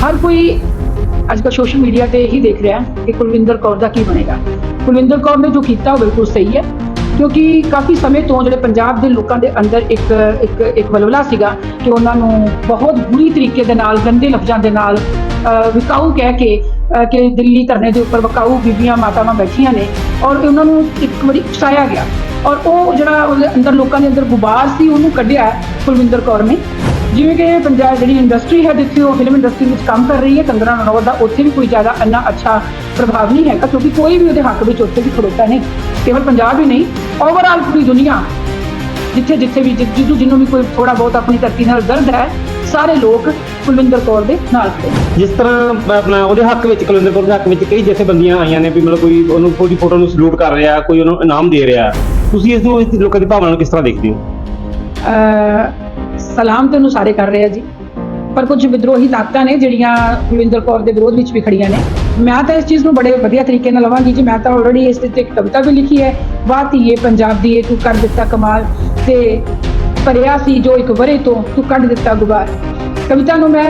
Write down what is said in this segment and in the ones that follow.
ਹਰ ਕੋਈ ਅੱਜ ਕੱਲ੍ਹ ਸੋਸ਼ਲ ਮੀਡੀਆ ਤੇ ਇਹੀ ਦੇਖ ਰਿਹਾ ਹੈ ਕਿ ਕੁਲਵਿੰਦਰ ਕੌਰ ਦਾ ਕੀ ਬਣੇਗਾ। ਕੁਲਵਿੰਦਰ ਕੌਰ ਨੇ ਜੋ ਕੀਤਾ ਉਹ ਬਿਲਕੁਲ ਸਹੀ ਹੈ, ਕਿਉਂਕਿ ਕਾਫੀ ਸਮੇਂ ਤੋਂ ਜਿਹੜੇ ਪੰਜਾਬ ਦੇ ਲੋਕਾਂ ਦੇ ਅੰਦਰ ਇੱਕ ਇੱਕ ਇੱਕ ਬਲਵਲਾ ਸੀਗਾ ਕਿ ਉਹਨਾਂ ਨੂੰ ਬਹੁਤ ਬੁਰੀ ਤਰੀਕੇ ਦੇ ਨਾਲ, ਗੰਦੇ ਲਫ਼ਜ਼ਾਂ ਦੇ ਨਾਲ ਵਿਕਾਊ ਕਹਿ ਕੇ ਕਿ ਦਿੱਲੀ ਧਰਨੇ ਦੇ ਉੱਪਰ ਵਿਕਾਊ ਬੀਬੀਆਂ ਮਾਤਾਵਾਂ ਬੈਠੀਆਂ ਨੇ ਔਰ ਉਹਨਾਂ ਨੂੰ ਇੱਕ ਵਾਰੀ ਉਕਸਾਇਆ ਗਿਆ। ਔਰ ਉਹ ਜਿਹੜਾ ਉਹਦੇ ਅੰਦਰ ਲੋਕਾਂ ਦੇ ਅੰਦਰ ਗੁਬਾਰ ਸੀ, ਉਹਨੂੰ ਕੱਢਿਆ ਕੁਲਵਿੰਦਰ ਕੌਰ ਨੇ। ਜਿਵੇਂ ਕਿ ਪੰਜਾਬ ਜਿਹੜੀ ਇੰਡਸਟਰੀ ਹੈ ਜਿੱਥੇ ਉਹ ਫਿਲਮ ਇੰਡਸਟਰੀ ਵਿੱਚ ਕੰਮ ਕਰ ਰਹੀ ਹੈ ਕੰਗਨਾ ਰਣੌਤ ਦਾ ਉੱਥੇ ਵੀ ਕੋਈ ਜ਼ਿਆਦਾ ਇੰਨਾ ਅੱਛਾ ਪ੍ਰਭਾਵ ਨਹੀਂ ਹੈਗਾ ਕਿਉਂਕਿ ਕੋਈ ਵੀ ਉਹਦੇ ਹੱਕ ਵਿੱਚ ਉੱਥੇ ਵੀ ਖੜੋਤਾ ਨਹੀਂ ਕੇਵਲ ਪੰਜਾਬ ਹੀ ਨਹੀਂ ਓਵਰਆਲ ਪੂਰੀ ਦੁਨੀਆ ਜਿੱਥੇ ਜਿੱਥੇ ਵੀ ਜਿ- ਜਿਹਨੂੰ ਜਿਹਨੂੰ ਵੀ ਕੋਈ ਥੋੜਾ ਬਹੁਤ ਆਪਣੀ ਧਰਤੀ ਨਾਲ ਦਰਦ ਹੈ ਸਾਰੇ ਲੋਕ ਕੁਲਵਿੰਦਰ ਕੌਰ ਦੇ ਨਾਲ ਖੜੇ। ਜਿਸ ਤਰ੍ਹਾਂ ਆਪਣਾ ਉਹਦੇ ਹੱਕ ਵਿੱਚ ਕੁਲਵਿੰਦਰ ਕੌਰ ਦੇ ਹੱਕ ਵਿੱਚ ਕਈ ਜਥੇਬੰਦੀਆਂ ਆਈਆਂ ਨੇ ਵੀ ਮਤਲਬ ਕੋਈ ਉਹਨੂੰ ਉਹਦੀ ਫੋਟੋ ਨੂੰ ਸਲੂਟ ਕਰ ਰਿਹਾ ਕੋਈ ਉਹਨੂੰ ਇਨਾਮ ਦੇ ਰਿਹਾ ਤੁਸੀਂ ਇਸ ਨੂੰ ਲੋਕਾਂ ਦੀ ਭਾਵਨਾ ਨੂੰ ਕਿਸ ਤਰ੍ਹਾਂ ਦੇਖਦੇ ਹੋ ਸਲਾਮ ਤੇ ਉਹਨੂੰ ਸਾਰੇ ਕਰ ਰਹੇ ਆ ਜੀ। ਪਰ ਕੁਝ ਵਿਦਰੋਹੀ ਤਾਕਤਾਂ ਨੇ ਜਿਹੜੀਆਂ ਕੁਲਵਿੰਦਰ ਕੌਰ ਦੇ ਵਿਰੋਧ ਵਿੱਚ ਵੀ ਖੜੀਆਂ ਨੇ। ਮੈਂ ਤਾਂ ਇਸ ਚੀਜ਼ ਨੂੰ ਬੜੇ ਵਧੀਆ ਤਰੀਕੇ ਨਾਲ ਲਵਾਂਗੀ ਜੀ। ਮੈਂ ਤਾਂ ਆਲਰੇਡੀ ਇਸ ਤੇ ਇੱਕ ਕਵਿਤਾ ਵੀ ਲਿਖੀ ਹੈ। ਬਾਤ ਹੀ ਇਹ ਪੰਜਾਬ ਦੀ ਏ ਤੂੰ ਕਰ ਦਿੱਤਾ ਕਮਾਲ ਤੇ ਭਰਿਆ ਸੀ ਜੋ ਇੱਕ ਵਰੇ ਤੋਂ ਤੂੰ ਕੱਢ ਦਿੱਤਾ ਗੁਬਾਰ। ਕਵਿਤਾ ਨੂੰ ਮੈਂ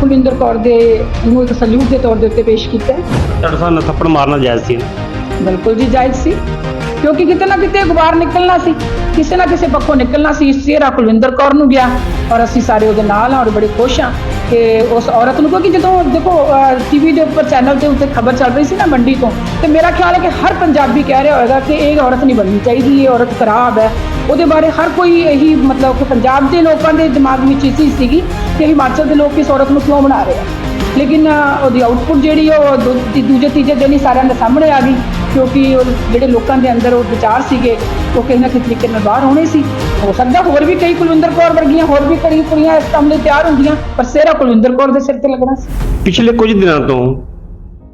ਕੁਲਵਿੰਦਰ ਕੌਰ ਦੇ ਨੂੰ ਇੱਕ ਸਲੂਟ ਦੇ ਤੌਰ ਦੇ ਉੱਤੇ ਪੇਸ਼ ਕੀਤਾ ਹੈ। ਤੁਹਾਡੇ ਸਾਹ ਨਾਲ ਥੱਪੜ ਮਾਰਨਾ ਜਾਇਜ਼ ਸੀ। ਬਿਲਕੁਲ ਜੀ ਜਾਇਜ਼ ਸੀ। ਕਿਉਂਕਿ ਕਿਤੇ ਨਾ ਕਿਤੇ ਗੁਬਾਰ ਨਿਕਲਣਾ ਸੀ। ਕਿਸੇ ਨਾ ਕਿਸੇ ਪੱਖੋਂ ਨਿਕਲਣਾ ਸੀ। ਇਸ ਚਿਹਰਾ ਕੁਲਵਿੰਦਰ ਕੌਰ ਨੂੰ ਗਿਆ ਔਰ ਅਸੀਂ ਸਾਰੇ ਉਹਦੇ ਨਾਲ ਹਾਂ ਔਰ ਬੜੇ ਖੁਸ਼ ਹਾਂ ਕਿ ਉਸ ਔਰਤ ਨੂੰ, ਕਿਉਂਕਿ ਜਦੋਂ ਦੇਖੋ ਟੀਵੀ ਦੇ ਉੱਪਰ ਚੈਨਲ ਦੇ ਉੱਤੇ ਖਬਰ ਚੱਲ ਰਹੀ ਸੀ ਨਾ ਮੰਡੀ ਤੋਂ, ਤੇ ਮੇਰਾ ਖਿਆਲ ਹੈ ਕਿ ਹਰ ਪੰਜਾਬੀ ਕਹਿ ਰਿਹਾ ਹੋਵੇਗਾ ਕਿ ਇਹ ਔਰਤ ਨਹੀਂ ਬਣਨੀ ਚਾਹੀਦੀ, ਇਹ ਔਰਤ ਖਰਾਬ ਹੈ। ਉਹਦੇ ਬਾਰੇ ਹਰ ਕੋਈ ਇਹੀ ਮਤਲਬ ਕਿ ਪੰਜਾਬ ਦੇ ਲੋਕਾਂ ਦੇ ਦਿਮਾਗ ਵਿੱਚ ਇਹ ਚੀਜ਼ ਸੀਗੀ ਕਿ ਹਿਮਾਚਲ ਦੇ ਲੋਕ ਇਸ ਔਰਤ ਨੂੰ ਕਿਉਂ ਬਣਾ ਰਹੇ ਆ। ਲੇਕਿਨ ਉਹਦੀ ਆਊਟਪੁੱਟ ਜਿਹੜੀ ਉਹ ਦੂ- ਤੀ- ਦੂਜੇ ਤੀਜੇ ਦਿਨ ਹੀ ਸਾਰਿਆਂ ਦੇ ਸਾਹਮਣੇ ਆ ਗਈ। ਕਿਉਂਕਿ ਉਹ ਜਿਹੜੇ ਲੋਕਾਂ ਦੇ ਅੰਦਰ ਉਹ ਵਿਚਾਰ ਸੀਗੇ, ਉਹ ਕਿਸੇ ਨਾ ਕਿਸੇ ਤਰੀਕੇ ਨਾਲ ਬਾਹਰ ਹੋਣੇ ਸੀ। ਹੋ ਸਕਦਾ ਹੋਰ ਵੀ ਕਈ ਕੁਲਵਿੰਦਰ ਕੌਰ ਵਰਗੀਆਂ ਹੋਰ ਵੀ ਕਈ ਕੁੜੀਆਂ ਇਸ ਕੰਮ ਲਈ ਤਿਆਰ ਹੁੰਦੀਆਂ, ਪਰ ਸਿਹਰਾ ਕੁਲਵਿੰਦਰ ਕੌਰ ਦੇ ਸਿਰ ਤੇ ਲੱਗਣਾ ਸੀ। ਪਿਛਲੇ ਕੁਝ ਦਿਨਾਂ ਤੋਂ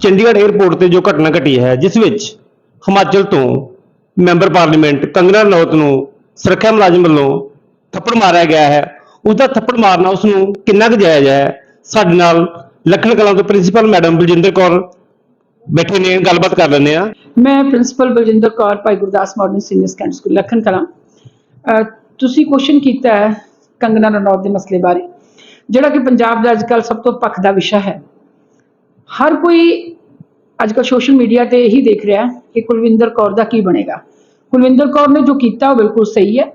ਚੰਡੀਗੜ੍ਹ 에ਅਰਪੋਰਟ ਤੇ ਜੋ ਘਟਨਾ ਘਟੀ ਹੈ, ਜਿਸ ਵਿੱਚ ਹਿਮਾਚਲ ਤੋਂ ਮੈਂਬਰ ਪਾਰਲੀਮੈਂਟ ਕੰਗਨਾ ਰਣੌਤ ਨੂੰ ਸੁਰੱਖਿਆ ਮੁਲਾਜ਼ਮ ਵੱਲੋਂ ਥੱਪੜ ਮਾਰਿਆ ਗਿਆ ਹੈ। ਉਸ ਦਾ ਥੱਪੜ ਮਾਰਨਾ ਉਸ ਨੂੰ ਕਿੰਨਾ ਕੁ ਜਾਇਜ਼ ਹੈ? ਸਾਡੇ ਨਾਲ ਲੱਖਣ ਕਲਾਂ ਤੋਂ ਪ੍ਰਿੰਸੀਪਲ ਮੈਡਮ ਬਲਜਿੰਦਰ ਕੌਰ ਬੈਠੇ ਨੇ, ਗੱਲਬਾਤ ਕਰ ਲੈਂਦੇ ਆ ਮੈਂ principal Baljinder Kaur, Bhai Gurdas modern senior secondary school Lakhan Kalan ਤੁਸੀਂ ਕੁਐਸਚਨ ਕੀਤਾ ਹੈ ਕੰਗਨਾ ਰਣੌਤ ਦੇ ਮਸਲੇ ਬਾਰੇ, ਜਿਹੜਾ ਕਿ ਪੰਜਾਬ ਦਾ ਅੱਜਕੱਲ ਸਭ ਤੋਂ ਪੱਖ ਦਾ ਵਿਸ਼ਾ ਹੈ। ਹਰ ਕੋਈ ਅੱਜਕੱਲ ਸੋਸ਼ਲ ਮੀਡੀਆ ਤੇ ਇਹੀ ਦੇਖ ਰਿਹਾ ਹੈ ਕਿ ਕੁਲਵਿੰਦਰ ਕੌਰ ਦਾ ਕੀ ਬਣੇਗਾ। ਕੁਲਵਿੰਦਰ ਕੌਰ ਨੇ ਜੋ ਕੀਤਾ ਉਹ ਬਿਲਕੁਲ ਸਹੀ ਹੈ।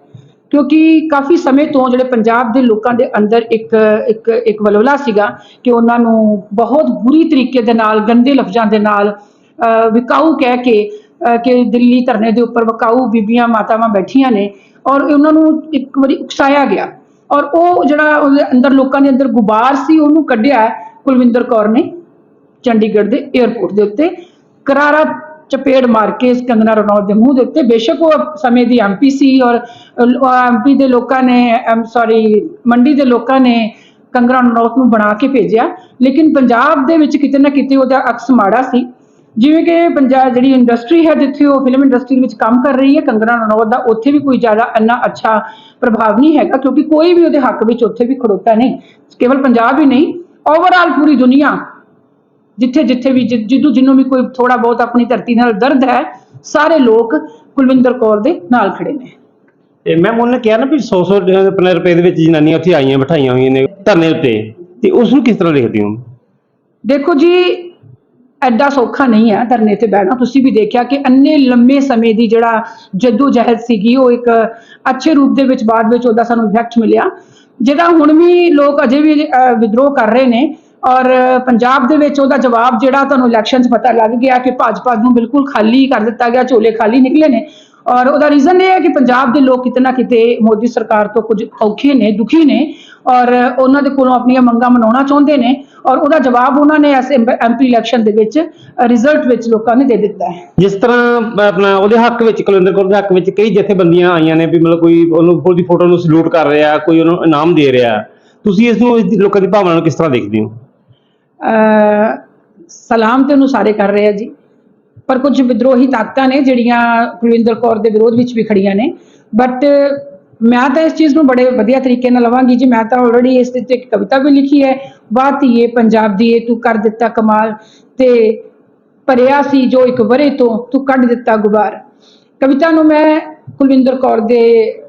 ਕਿਉਂਕਿ ਕਾਫੀ ਸਮੇਂ ਤੋਂ ਜਿਹੜੇ ਪੰਜਾਬ ਦੇ ਲੋਕਾਂ ਦੇ ਅੰਦਰ ਇੱਕ ਇੱਕ ਇੱਕ ਬਲਵਲਾ ਸੀਗਾ ਕਿ ਉਹਨਾਂ ਨੂੰ ਬਹੁਤ ਬੁਰੀ ਤਰੀਕੇ ਦੇ ਨਾਲ, ਗੰਦੇ ਲਫ਼ਜ਼ਾਂ ਦੇ ਨਾਲ ਵਿਕਾਊ ਕਹਿ ਕੇ ਕਿ ਦਿੱਲੀ ਧਰਨੇ ਦੇ ਉੱਪਰ ਵਿਕਾਊ ਬੀਬੀਆਂ, ਮਾਤਾਵਾਂ ਬੈਠੀਆਂ ਨੇ ਔਰ ਉਹਨਾਂ ਨੂੰ ਇੱਕ ਵਾਰੀ ਉਕਸਾਇਆ ਗਿਆ। ਔਰ ਉਹ ਜਿਹੜਾ ਉਹਦੇ ਅੰਦਰ ਲੋਕਾਂ ਦੇ ਅੰਦਰ ਗੁਬਾਰ ਸੀ, ਉਹਨੂੰ ਕੱਢਿਆ ਕੁਲਵਿੰਦਰ ਕੌਰ ਨੇ ਚੰਡੀਗੜ੍ਹ ਦੇ 에ਅਰਪੋਰਟ ਦੇ ਉੱਤੇ। ਕਰਾਰਾ ਚਪੇੜ ਮਾਰ ਕੇ ਇਸ ਰਣੌਤ ਦੇ ਮੂੰਹ ਦੇ ਉੱਤੇ, ਬੇਸ਼ੱਕ ਉਹ ਸਮੇਂ ਦੀ ਐਮਪੀ ਸੀ ਔਰ ਐਮਪੀ ਦੇ ਲੋਕਾਂ ਨੇ, ਐਮ ਸੌਰੀ ਮੰਡੀ ਦੇ ਲੋਕਾਂ ਨੇ ਕੰਗਨਾ ਰਣੌਤ ਨੂੰ ਬਣਾ ਕੇ ਭੇਜਿਆ। ਲੇਕਿਨ ਪੰਜਾਬ ਦੇ ਵਿੱਚ ਕਿਤੇ ਨਾ ਕਿਤੇ ਉਹਦਾ ਅਕਸ ਮਾੜਾ ਸੀ। ਜਿਵੇਂ ਕਿ ਪੰਜਾਬ ਜਿਹੜੀ ਇੰਡਸਟਰੀ ਹੈ ਜਿੱਥੇ ਉਹ ਫਿਲਮ ਇੰਡਸਟਰੀ ਵਿੱਚ ਕੰਮ ਕਰ ਰਹੀ ਹੈ ਕੰਗਨਾ ਰਣੌਤ ਦਾ, ਉੱਥੇ ਵੀ ਕੋਈ ਜ਼ਿਆਦਾ ਇੰਨਾ ਅੱਛਾ ਪ੍ਰਭਾਵ ਨਹੀਂ ਹੈਗਾ, ਕਿਉਂਕਿ ਕੋਈ ਵੀ ਉਹਦੇ ਹੱਕ ਵਿੱਚ ਉੱਥੇ ਵੀ ਖੜੋਤਾ ਨਹੀਂ। ਕੇਵਲ ਪੰਜਾਬ ਹੀ ਨਹੀਂ ਓਵਰਆਲ ਪੂਰੀ ਦੁਨੀਆ ਜਿੱਥੇ ਜਿੱਥੇ ਵੀ ਜਿ- ਜਿਹਨੂੰ ਵੀ ਕੋਈ ਥੋੜਾ ਬਹੁਤ ਆਪਣੀ ਧਰਤੀ ਨਾਲ ਦਰਦ ਹੈ ਸਾਰੇ ਲੋਕ ਕੁਲਵਿੰਦਰ ਕੌਰ ਦੇ ਨਾਲ ਖੜੇ ਨੇ। ਤੇ ਮੈਂ ਉਹਨੇ ਕਿਹਾ ਨਾ ਵੀ 100 100 ਰੁਪਏ ਦੇ ਵਿੱਚ ਜਨਾਨੀਆਂ ਉੱਥੇ ਆਈਆਂ ਬਿਠਾਈਆਂ ਹੋਈਆਂ ਨੇ ਧਰਨੇ ਉੱਤੇ। ਤੇ ਉਸ ਨੂੰ ਕਿਸ ਤਰ੍ਹਾਂ ਦੇਖਦੇ ਹੋ? ਦੇਖੋ ਜੀ ਐਡਾ ਸੌਖਾ ਨਹੀਂ ਹੈ ਧਰਨੇ ਤੇ ਬਹਿਣਾ। ਤੁਸੀਂ ਵੀ ਦੇਖਿਆ ਕਿ ਅੰਨੇ ਲੰਮੇ ਸਮੇਂ ਦੀ ਜਿਹੜਾ ਜੱਦੋ ਜਹਿਦ ਸੀਗੀ ਉਹ ਇੱਕ ਅੱਛੇ ਰੂਪ ਦੇ ਵਿੱਚ ਬਾਅਦ ਵਿੱਚ ਉਹਦਾ ਸਾਨੂੰ ਇਫੈਕਟ ਮਿਲਿਆ। ਜਿਹਦਾ ਹੁਣ ਵੀ ਲੋਕ ਅਜੇ ਵੀ ਵਿਦਰੋਹ ਕਰ ਰਹੇ ਨੇ ਔਰ ਪੰਜਾਬ ਦੇ ਵਿੱਚ ਉਹਦਾ ਜਵਾਬ ਜਿਹੜਾ ਤੁਹਾਨੂੰ ਇਲੈਕਸ਼ਨ 'ਚ ਪਤਾ ਲੱਗ ਗਿਆ ਕਿ ਭਾਜਪਾ ਨੂੰ ਬਿਲਕੁਲ ਖਾਲੀ ਕਰ ਦਿੱਤਾ ਗਿਆ, ਝੋਲੇ ਖਾਲੀ ਨਿਕਲੇ ਨੇ। ਔਰ ਉਹਦਾ ਰੀਜ਼ਨ ਇਹ ਹੈ ਕਿ ਪੰਜਾਬ ਦੇ ਲੋਕ ਕਿਤੇ ਨਾ ਕਿਤੇ ਮੋਦੀ ਸਰਕਾਰ ਤੋਂ ਕੁਝ ਔਖੇ ਨੇ, ਦੁਖੀ ਨੇ ਔਰ ਉਹਨਾਂ ਦੇ ਕੋਲੋਂ ਆਪਣੀਆਂ ਮੰਗਾਂ ਮਨਾਉਣਾ ਚਾਹੁੰਦੇ ਨੇ ਔਰ ਉਹਦਾ ਜਵਾਬ ਉਹਨਾਂ ਨੇ ਐਸ ਐਮਪੀ ਇਲੈਕਸ਼ਨ ਦੇ ਵਿੱਚ ਰਿਜ਼ਲਟ ਵਿੱਚ ਲੋਕਾਂ ਨੇ ਦੇ ਦਿੱਤਾ ਹੈ। ਜਿਸ ਤਰ੍ਹਾਂ ਆਪਣਾ ਉਹਦੇ ਹੱਕ ਵਿੱਚ, ਕੁਲਵਿੰਦਰ ਕੌਰ ਦੇ ਹੱਕ ਵਿੱਚ ਕਈ ਜਥੇਬੰਦੀਆਂ ਆਈਆਂ ਨੇ ਵੀ ਮਤਲਬ ਕੋਈ ਉਹਨੂੰ ਉਹਦੀ ਫੋਟੋ ਨੂੰ ਸਲੂਟ ਕਰ ਰਿਹਾ, ਕੋਈ ਉਹਨੂੰ ਇਨਾਮ ਦੇ ਰਿਹਾ। ਤੁਸੀਂ ਇਸ ਨੂੰ ਲੋਕਾਂ ਦੀ ਭਾਵਨਾ ਨੂੰ ਕਿਸ ਤਰ੍ਹਾਂ ਦੇਖਦੇ ਹੋ? ਸਲਾਮ ਤੇ ਉਹਨੂੰ ਸਾਰੇ ਕਰ ਰਹੇ ਆ ਜੀ। ਪਰ ਕੁਝ ਵਿਦਰੋਹੀ ਤਾਕਤਾਂ ਨੇ ਜਿਹੜੀਆਂ ਕੁਲਵਿੰਦਰ ਕੌਰ ਦੇ ਵਿਰੋਧ ਵਿੱਚ ਵੀ ਖੜੀਆਂ ਨੇ। ਬਟ ਮੈਂ ਤਾਂ ਇਸ ਚੀਜ਼ ਨੂੰ ਬੜੇ ਵਧੀਆ ਤਰੀਕੇ ਨਾਲ ਲਵਾਂਗੀ ਜੀ। ਮੈਂ ਤਾਂ ਆਲਰੇਡੀ ਇਸ ਦੇ ਉੱਤੇ ਇੱਕ ਕਵਿਤਾ ਵੀ ਲਿਖੀ ਹੈ। ਬਾਤ ਹੀ ਇਹ ਪੰਜਾਬ ਦੀ ਏ, ਤੂੰ ਕਰ ਦਿੱਤਾ ਕਮਾਲ ਤੇ ਭਰਿਆ ਸੀ ਜੋ ਇੱਕ ਵਰੇ ਤੋਂ, ਤੂੰ ਕੱਢ ਦਿੱਤਾ ਗੁਬਾਰ। ਕਵਿਤਾ ਨੂੰ ਮੈਂ ਕੁਲਵਿੰਦਰ ਕੌਰ ਦੇ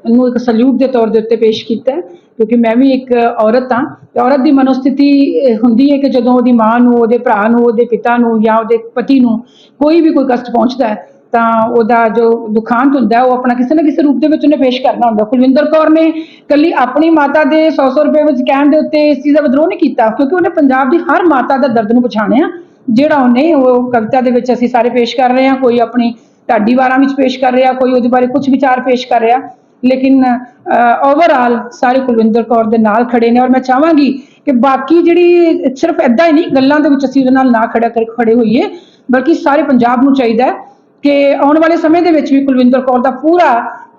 ਨੂੰ ਇੱਕ ਸਲੂਟ ਦੇ ਤੌਰ ਦੇ ਉੱਤੇ ਪੇਸ਼ ਕੀਤਾ ਕਿਉਂਕਿ ਮੈਂ ਵੀ ਇੱਕ ਔਰਤ ਹਾਂ ਤੇ ਔਰਤ ਦੀ ਮਨੋਸਥਿਤੀ ਹੁੰਦੀ ਹੈ ਕਿ ਜਦੋਂ ਉਹਦੀ ਮਾਂ ਨੂੰ, ਉਹਦੇ ਭਰਾ ਨੂੰ, ਉਹਦੇ ਪਿਤਾ ਨੂੰ ਜਾਂ ਉਹਦੇ ਪਤੀ ਨੂੰ ਕੋਈ ਵੀ ਕੋਈ ਕਸ਼ਟ ਪਹੁੰਚਦਾ ਹੈ, ਤਾਂ ਉਹਦਾ ਜੋ ਦੁਖਾਂਤ ਹੁੰਦਾ ਉਹ ਆਪਣਾ ਕਿਸੇ ਨਾ ਕਿਸੇ ਰੂਪ ਦੇ ਵਿੱਚ ਉਹਨੇ ਪੇਸ਼ ਕਰਨਾ ਹੁੰਦਾ ਕੁਲਵਿੰਦਰ ਕੌਰ ਨੇ ਕੱਲੀ ਆਪਣੀ ਮਾਤਾ ਦੇ 100-100 ਰੁਪਏ ਵਿੱਚ ਕਹਿਣ ਦੇ ਉੱਤੇ ਇਸ ਚੀਜ਼ ਦਾ ਵਿਦਰੋਹ ਨਹੀਂ ਕੀਤਾ, ਕਿਉਂਕਿ ਉਹਨੇ ਪੰਜਾਬ ਦੀ ਹਰ ਮਾਤਾ ਦਾ ਦਰਦ ਨੂੰ ਪਛਾਣਿਆ, ਜਿਹੜਾ ਉਹਨੇ, ਉਹ ਕਵਿਤਾ ਦੇ ਵਿੱਚ ਅਸੀਂ ਸਾਰੇ ਪੇਸ਼ ਕਰ ਰਹੇ ਹਾਂ, ਕੋਈ ਆਪਣੀ ਢਾਡੀ ਵਾਰਾਂ ਵਿੱਚ ਪੇਸ਼ ਕਰ ਰਿਹਾ, ਕੋਈ ਉਹਦੇ ਬਾਰੇ ਕੁਝ ਵਿਚਾਰ ਪੇਸ਼ ਕਰ ਰਿਹਾ। ਲੇਕਿਨ ਓਵਰਆਲ ਸਾਰੇ ਕੁਲਵਿੰਦਰ ਕੌਰ ਦੇ ਨਾਲ ਖੜੇ ਨੇ ਔਰ ਮੈਂ ਚਾਹਾਂਗੀ ਕਿ ਬਾਕੀ ਜਿਹੜੀ ਸਿਰਫ ਐਦਾਂ ਹੀ ਨਹੀਂ, ਗੱਲਾਂ ਦੇ ਵਿੱਚ ਅਸੀਂ ਉਹਦੇ ਨਾਲ ਨਾ ਖੜਾ ਕਰ ਖੜੇ ਹੋਈਏ, ਬਲਕਿ ਸਾਰੇ ਪੰਜਾਬ ਨੂੰ ਚਾਹੀਦਾ ਹੈ ਕਿ ਆਉਣ ਵਾਲੇ ਸਮੇਂ ਦੇ ਵਿੱਚ ਵੀ ਕੁਲਵਿੰਦਰ ਕੌਰ ਦਾ ਪੂਰਾ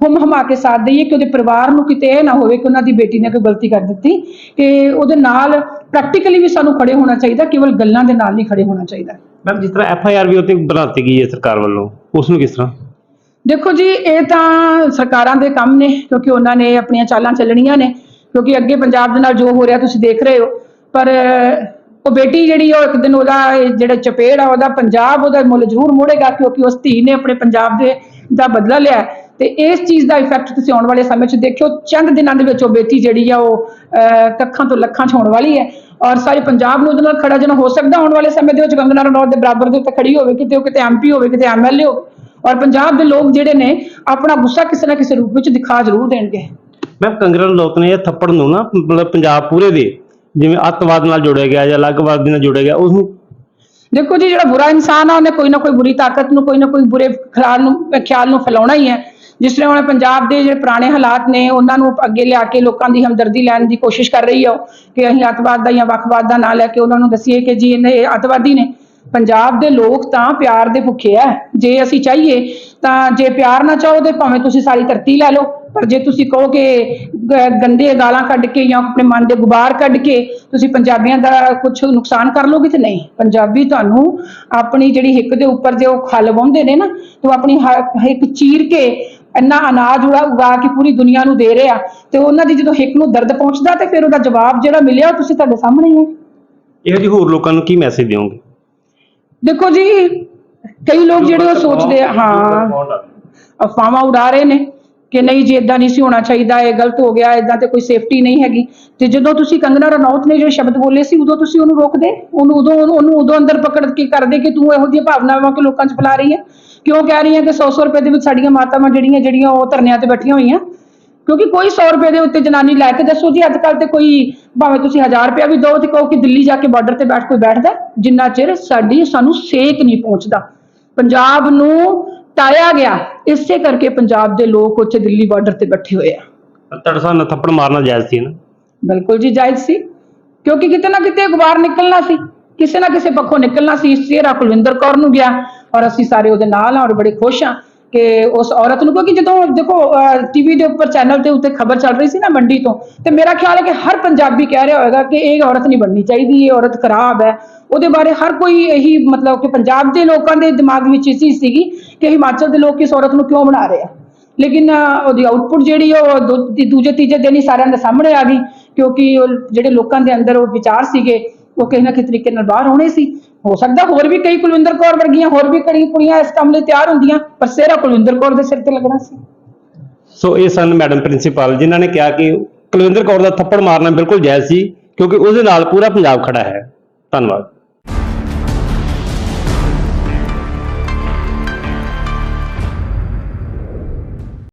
ਹੁਮ ਹਮਾ ਕੇ ਸਾਥ ਦਈਏ, ਕਿ ਉਹਦੇ ਪਰਿਵਾਰ ਨੂੰ ਕਿਤੇ ਇਹ ਨਾ ਹੋਵੇ ਕਿ ਉਹਨਾਂ ਦੀ ਬੇਟੀ ਨੇ ਕੋਈ ਗਲਤੀ ਕਰ ਦਿੱਤੀ, ਕਿ ਉਹਦੇ ਨਾਲ ਪ੍ਰੈਕਟੀਕਲੀ ਵੀ ਸਾਨੂੰ ਖੜੇ ਹੋਣਾ ਚਾਹੀਦਾ, ਕੇਵਲ ਗੱਲਾਂ ਦੇ ਨਾਲ ਨਹੀਂ ਖੜੇ ਹੋਣਾ ਚਾਹੀਦਾ। ਮੈਮ ਜਿਸ ਤਰ੍ਹਾਂ ਐਫ ਆਈ ਆਰ ਵੀ ਉੱਤੇ ਬਣਾਤੀ ਗਈ ਹੈ ਸਰਕਾਰ ਵੱਲੋਂ, ਉਸ ਨੂੰ ਕਿਸ ਤਰ੍ਹਾਂ? ਦੇਖੋ ਜੀ ਇਹ ਤਾਂ ਸਰਕਾਰਾਂ ਦੇ ਕੰਮ ਨੇ ਕਿਉਂਕਿ ਉਹਨਾਂ ਨੇ ਆਪਣੀਆਂ ਚਾਲਾਂ ਚੱਲਣੀਆਂ ਨੇ ਕਿਉਂਕਿ ਅੱਗੇ ਪੰਜਾਬ ਦੇ ਨਾਲ ਜੋ ਹੋ ਰਿਹਾ ਤੁਸੀਂ ਦੇਖ ਰਹੇ ਹੋ ਪਰ ਉਹ ਬੇਟੀ ਜਿਹੜੀ ਉਹ ਇੱਕ ਦਿਨ ਉਹਦਾ ਜਿਹੜਾ ਚਪੇੜ ਆ ਉਹਦਾ ਪੰਜਾਬ ਉਹਦਾ ਮੁੱਲ ਜ਼ਰੂਰ ਮੋੜੇਗਾ ਕਿਉਂਕਿ ਉਸ ਧੀ ਨੇ ਆਪਣੇ ਪੰਜਾਬ ਦੇ ਦਾ ਬਦਲਾ ਲਿਆ। ਤੇ ਇਸ ਚੀਜ਼ ਦਾ ਇਫੈਕਟ ਤੁਸੀਂ ਆਉਣ ਵਾਲੇ ਸਮੇਂ 'ਚ ਦੇਖਿਓ ਚੰਦ ਦਿਨਾਂ ਦੇ ਵਿੱਚ ਉਹ ਬੇਟੀ ਜਿਹੜੀ ਆ ਉਹ ਅਹ, ਕੱਖਾਂ ਤੋਂ ਲੱਖਾਂ 'ਚ ਹੋਣ ਵਾਲੀ ਹੈ। ਔਰ ਸਾਰੇ ਪੰਜਾਬ ਨੂੰ ਉਹਦੇ ਨਾਲ ਖੜਾ ਜਨਾ ਹੋ ਸਕਦਾ ਆਉਣ ਵਾਲੇ ਸਮੇਂ ਦੇ ਵਿੱਚ ਗੰਗਨਾ ਰਣੌਤ ਦੇ ਬਰਾਬਰ ਦੇ ਉੱਤੇ ਖੜੀ ਹੋਵੇ ਕਿਤੇ ਉਹ ਕਿਤੇ ਐਮਪੀ ਹੋਵੇ ਕਿਤੇ ਐਮਐਲਏ ਹੋਵੇ। ਔਰ ਪੰਜਾਬ ਦੇ ਲੋਕ ਜਿਹੜੇ ਨੇ ਆਪਣਾ ਗੁੱਸਾ ਕਿਸੇ ਨਾ ਕਿਸੇ ਰੂਪ ਵਿੱਚ ਦਿਖਾ ਜ਼ਰੂਰ ਦੇਣਗੇ। ਮੈਮ ਕੰਗਨਾ ਲੋਕ ਨੇ ਇਹ ਥੱਪੜ ਨੂੰ ਨਾ ਮਤਲਬ ਪੰਜਾਬ ਪੂਰੇ ਦੇ ਜਿਵੇਂ ਅੱਤਵਾਦ ਨਾਲ ਜੋੜਿਆ ਗਿਆ ਜਾਂ ਅਲੱਗਵਾਦੀ ਨਾਲ ਜੋੜਿਆ ਗਿਆ ਉਸ ਨੂੰ ਦੇਖੋ ਜੀ ਜਿਹੜਾ ਬੁਰਾ ਇਨਸਾਨ ਆ ਉਹਨੇ ਕੋਈ ਨਾ ਕੋਈ ਬੁਰੀ ਤਾਕਤ ਨੂੰ ਕੋਈ ਨਾ ਕੋਈ ਬੁਰੇ ਖਿਆਲ ਨੂੰ ਖਿਆਲ ਨੂੰ ਫੈਲਾਉਣਾ ਹੀ ਹੈ। ਜਿਸ ਤਰ੍ਹਾਂ ਹੁਣ ਪੰਜਾਬ ਦੇ ਜਿਹੜੇ ਪੁਰਾਣੇ ਹਾਲਾਤ ਨੇ ਉਹਨਾਂ ਨੂੰ ਅੱਗੇ ਲਿਆ ਕੇ ਲੋਕਾਂ ਦੀ ਹਮਦਰਦੀ ਲੈਣ ਦੀ ਕੋਸ਼ਿਸ਼ ਕਰ ਰਹੀ ਹੈ ਕਿ ਅਸੀਂ ਅੱਤਵਾਦ ਦਾ ਜਾਂ ਵੱਖਵਾਦ ਦਾ ਨਾਂ ਲੈ ਕੇ ਉਹਨਾਂ ਨੂੰ ਦਸੀਏ ਕਿ ਜੀ ਇਹਨੇ ਇਹ ਅੱਤਵਾਦੀ ਨੇ। ਪੰਜਾਬ ਦੇ ਲੋਕ ਤਾਂ ਪਿਆਰ ਦੇ ਭੁੱਖੇ ਆ ਜੇ ਅਸੀਂ ਚਾਹੀਏ ਤਾਂ ਜੇ ਪਿਆਰ ਨਾ ਚਾਹੋ ਤੇ ਭਾਵੇਂ ਤੁਸੀਂ ਸਾਰੀ ਧਰਤੀ ਲੈ ਲਓ, ਪਰ ਜੇ ਤੁਸੀਂ ਕਹੋ ਕਿ ਗੰਦੇ ਗਾਲਾਂ ਕੱਢ ਕੇ ਜਾਂ ਆਪਣੇ ਮਨ ਦੇ ਗੁਬਾਰ ਕੱਢ ਕੇ ਤੁਸੀਂ ਪੰਜਾਬੀਆਂ ਦਾ ਕੁਝ ਨੁਕਸਾਨ ਕਰ ਲੋਗੇ ਤੇ ਨਹੀਂ। ਪੰਜਾਬੀ ਤੁਹਾਨੂੰ ਆਪਣੀ ਜਿਹੜੀ ਹਿੱਕ ਦੇ ਉੱਪਰ ਜੇ ਉਹ ਖਲ ਵਾਉਂਦੇ ਨੇ ਨਾ, ਤੇ ਉਹ ਆਪਣੀ ਹਿੱਕ ਚੀਰ ਕੇ ਇੰਨਾ ਅਨਾਜ ਉਗਾ ਉਗਾ ਕੇ ਪੂਰੀ ਦੁਨੀਆ ਨੂੰ ਦੇ ਰਿਹਾ, ਤੇ ਉਹਨਾਂ ਦੀ ਜਦੋਂ ਹਿੱਕ ਨੂੰ ਦਰਦ ਪਹੁੰਚਦਾ ਤੇ ਫਿਰ ਉਹਦਾ ਜਵਾਬ ਜਿਹੜਾ ਮਿਲਿਆ ਉਹ ਤੁਸੀਂ ਤੁਹਾਡੇ ਸਾਹਮਣੇ ਹੀ ਹੈ। ਇਹੋ ਜਿਹੇ ਹੋਰ ਲੋਕਾਂ ਨੂੰ ਕੀ ਮੈਸੇਜ ਦਿਓਗੇ? ਦੇਖੋ ਜੀ ਕਈ ਲੋਕ ਜਿਹੜੇ ਉਹ ਸੋਚਦੇ ਆ ਹਾਂ। ਅਫਵਾਹਾਂ ਉਡਾ ਰਹੇ ਨੇ ਕਿ ਨਹੀਂ ਜੀ ਇਦਾਂ ਨਹੀਂ ਸੀ ਹੋਣਾ ਚਾਹੀਦਾ ਇਹ ਗਲਤ ਹੋ ਗਿਆ ਇਦਾਂ ਤੇ ਕੋਈ ਸੇਫਟੀ ਨਹੀਂ ਹੈਗੀ। ਤੇ ਜਦੋਂ ਤੁਸੀਂ ਕੰਗਨਾ ਰਣੌਤ ਨੇ ਜਿਹੜੇ ਸ਼ਬਦ ਬੋਲੇ ਸੀ ਉਦੋਂ ਤੁਸੀਂ ਉਹਨੂੰ ਰੋਕਦੇ? ਉਹਨੂੰ ਉਦੋਂ ਉਹਨੂੰ ਉਦੋਂ ਅੰਦਰ ਪਕੜ ਕੇ ਕਰਦੇ ਕਿ ਤੂੰ ਇਹੋ ਜਿਹੀਆਂ ਭਾਵਨਾਵਾਂ ਕਿ ਲੋਕਾਂ 'ਚ ਫੈਲਾ ਰਹੀ ਹੈ? ਕਿਉਂ ਕਹਿ ਰਹੀ ਹੈ ਕਿ 100-100 ਰੁਪਏ ਦੇ ਵਿੱਚ ਸਾਡੀਆਂ ਮਾਤਾਵਾਂ ਜਿਹੜੀਆਂ ਜਿਹੜੀਆਂ ਉਹ ਧਰਨਿਆਂ ਤੇ ਬੈਠੀਆਂ ਹੋਈਆਂ? ਕਿਉਂਕਿ ਕੋਈ 100 ਰੁਪਏ ਦੇ ਉੱਤੇ ਜਨਾਨੀ ਲੈ ਕੇ ਦੱਸੋ ਜੀ ਅੱਜ ਕੱਲ ਤੇ ਕੋਈ ਭਾਵੇਂ ਤੁਸੀਂ 1000 ਰੁਪਏ ਵੀ ਦਿਓ ਤੇ ਕਹੋ ਕਿ ਦਿੱਲੀ ਜਾ ਕੇ ਬਾਰਡਰ ਤੇ ਬੈਠ ਕੋਈ ਬੈਠਦਾ? ਜਿੰਨਾ ਚਿਰ ਸਾਡੀ ਸਾਨੂੰ ਸੇਕ ਨਹੀਂ ਪਹੁੰਚਦਾ। ਪੰਜਾਬ ਨੂੰ ਟਾਇਆ ਗਿਆ। ਇਸੇ ਕਰਕੇ ਪੰਜਾਬ ਦੇ ਲੋਕ ਉੱਥੇ ਦਿੱਲੀ ਬਾਰਡਰ ਤੇ ਬੈਠੇ ਹੋਏ ਆ। ਤੜਸਾ ਨਾਲ ਥੱਪੜ ਮਾਰਨਾ ਜਾਇਜ਼ ਸੀ ਨਾ? ਬਿਲਕੁਲ ਜੀ ਜਾਇਜ਼ ਸੀ। ਕਿਉਂਕਿ ਕਿਤੇ ਨਾ ਕਿਤੇ ਅਖਬਾਰ ਨਿਕਲਣਾ ਸੀ। ਕਿਸੇ ਨਾ ਕਿਸੇ ਪੱਖੋਂ ਨਿਕਲਣਾ ਸੀ। ਇਸ ਚਿਹਰਾ ਕੁਲਵਿੰਦਰ ਕੌਰ ਨੂੰ ਗਿਆ ਔਰ ਅਸੀਂ ਸਾਰੇ ਉਹਦੇ ਨਾਲ ਹਾਂ ਔਰ ਬੜੇ ਖੁਸ਼ ਹਾਂ ਕਿ ਉਸ ਔਰਤ ਨੂੰ, ਕਿਉਂਕਿ ਜਦੋਂ ਦੇਖੋ ਟੀਵੀ ਦੇ ਉੱਪਰ ਚੈਨਲ ਦੇ ਉੱਤੇ ਖਬਰ ਚੱਲ ਰਹੀ ਸੀ ਨਾ ਮੰਡੀ ਤੋਂ, ਤੇ ਮੇਰਾ ਖਿਆਲ ਹੈ ਕਿ ਹਰ ਪੰਜਾਬੀ ਕਹਿ ਰਿਹਾ ਹੋਵੇਗਾ ਕਿ ਇਹ ਔਰਤ ਨਹੀਂ ਬਣਨੀ ਚਾਹੀਦੀ, ਇਹ ਔਰਤ ਖਰਾਬ ਹੈ। ਉਹਦੇ ਬਾਰੇ ਹਰ ਕੋਈ ਇਹੀ ਮਤਲਬ ਕਿ ਪੰਜਾਬ ਦੇ ਲੋਕਾਂ ਦੇ ਦਿਮਾਗ ਵਿੱਚ ਇਸੀ ਸੀਗੀ ਕਿ ਹਿਮਾਚਲ ਦੇ ਲੋਕ ਇਸ ਔਰਤ ਨੂੰ ਕਿਉਂ ਬਣਾ ਰਹੇ ਆ। ਲੇਕਿਨ ਉਹਦੀ ਆਉਟਪੁੱਟ ਜਿਹੜੀ ਉਹ ਦੂ- ਦੂਜੇ ਤੀਜੇ ਦਿਨ ਹੀ ਸਾਰਿਆਂ ਦੇ ਸਾਹਮਣੇ ਆ ਗਈ, ਕਿਉਂਕਿ ਉਹ ਜਿਹੜੇ ਲੋਕਾਂ ਦੇ ਅੰਦਰ ਉਹ ਵਿਚਾਰ ਸੀਗੇ ਉਹ ਕਿਸੇ ਨਾ ਕਿਸੇ ਤਰੀਕੇ ਨਾਲ ਬਾਹਰ ਆਉਣੇ ਸੀ। ਹੋ ਸਕਦਾ ਹੋਰ ਵੀ ਕਈ ਕੁਲਵਿੰਦਰ ਕੌਰ ਵਰਗੀਆਂ ਹੋਰ ਵੀ ਕਈ ਕੁੜੀਆਂ ਇਸ ਕੰਮ ਲਈ ਤਿਆਰ ਹੁੰਦੀਆਂ, ਪਰ ਸਿਹਰਾ ਕੁਲਵਿੰਦਰ ਕੌਰ ਦੇ ਸਿਰ ਤੇ ਲੱਗਣਾ ਸੀ। ਸੋ ਇਹ ਸਨ ਮੈਡਮ ਪ੍ਰਿੰਸੀਪਲ ਜਿਨ੍ਹਾਂ ਨੇ ਕਿਹਾ ਕਿ ਕੁਲਵਿੰਦਰ ਕੌਰ ਦਾ ਥੱਪੜ ਮਾਰਨਾ ਬਿਲਕੁਲ ਜਾਇਜ਼ ਸੀ, ਕਿਉਂਕਿ ਉਹਦੇ ਨਾਲ ਪੂਰਾ ਪੰਜਾਬ ਖੜਾ ਹੈ। ਧੰਨਵਾਦ।